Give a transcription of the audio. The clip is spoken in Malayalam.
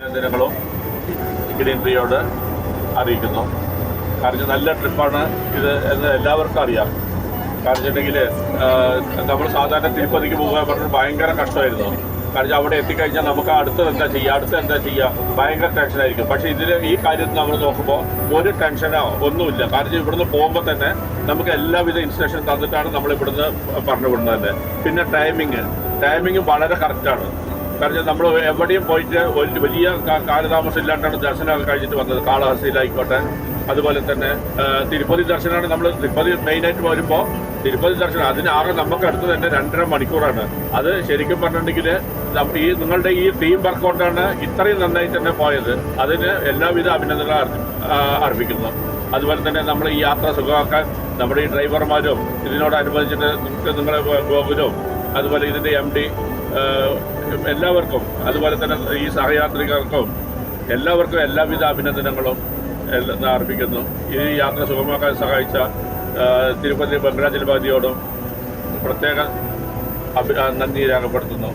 അഭിനന്ദനങ്ങളും ഗ്രീൻട്രിയോട് അറിയിക്കുന്നു. കാരണം നല്ല ട്രിപ്പാണ് ഇത് എന്ന് എല്ലാവർക്കും അറിയാം. കാരണം വെച്ചിട്ടുണ്ടെങ്കിൽ നമ്മൾ സാധാരണ തിരുപ്പതിക്ക് പോകുക പറഞ്ഞാൽ ഭയങ്കര കഷ്ടമായിരുന്നു. കാരണം അവിടെ എത്തിക്കഴിഞ്ഞാൽ നമുക്ക് അടുത്തത് എന്താ ചെയ്യുക അടുത്ത് എന്താ ചെയ്യുക ഭയങ്കര ടെൻഷനായിരിക്കും പക്ഷേ ഇതിൽ ഈ കാര്യത്തിൽ നമ്മൾ നോക്കുമ്പോൾ ഒരു ടെൻഷനോ ഒന്നുമില്ല. കാരണം ഇവിടുന്ന് പോകുമ്പോൾ തന്നെ നമുക്ക് എല്ലാവിധ ഇൻസ്ട്രക്ഷൻ തന്നിട്ടാണ് നമ്മൾ ഇവിടുന്ന് പറഞ്ഞു വിടുന്നത് തന്നെ. പിന്നെ ടൈമിങ് ടൈമിങ് വളരെ കറക്റ്റാണ് കാരണം നമ്മൾ എവിടെയും പോയിട്ട് ഒരു വലിയ കാലതാമസം ഇല്ലാണ്ടാണ് ദർശനമൊക്കെ കഴിഞ്ഞിട്ട് വന്നത്. കാളഹസ്തിയിലായിക്കോട്ടെ അതുപോലെ തന്നെ തിരുപ്പതി ദർശനമാണ് നമ്മൾ തിരുപ്പതി മെയിനായിട്ട് വരുമ്പോൾ തിരുപ്പതി ദർശനം അതിനാകെ നമുക്ക് അടുത്ത് തന്നെ രണ്ടര മണിക്കൂറാണ്. അത് ശരിക്കും പറഞ്ഞിട്ടുണ്ടെങ്കിൽ ഈ നിങ്ങളുടെ ഈ ടീം വർക്കൗട്ടാണ് ഇത്രയും നന്നായി തന്നെ പോയത്. അതിന് എല്ലാവിധ അഭിനന്ദനങ്ങളും അർപ്പിക്കുന്നു. അതുപോലെ തന്നെ നമ്മൾ ഈ യാത്ര സുഖമാക്കാൻ നമ്മുടെ ഈ ഡ്രൈവർമാരും ഇതിനോടനുബന്ധിച്ചിട്ട് നിങ്ങൾക്ക് നിങ്ങളുടെ ഗോകുലും അതുപോലെ ഇതിന്റെ എം ഡി എല്ലാവർക്കും അതുപോലെ തന്നെ ഈ സഹയാത്രികർക്കും എല്ലാവർക്കും എല്ലാവിധ അഭിനന്ദനങ്ങളും അർപ്പിക്കുന്നു. ഈ യാത്ര സുഗമമാക്കാൻ സഹായിച്ച തിരുപ്പതി ബംഗ്ലാ വെങ്കടാചലപതിയോടും പ്രത്യേക നന്ദി രേഖപ്പെടുത്തുന്നു.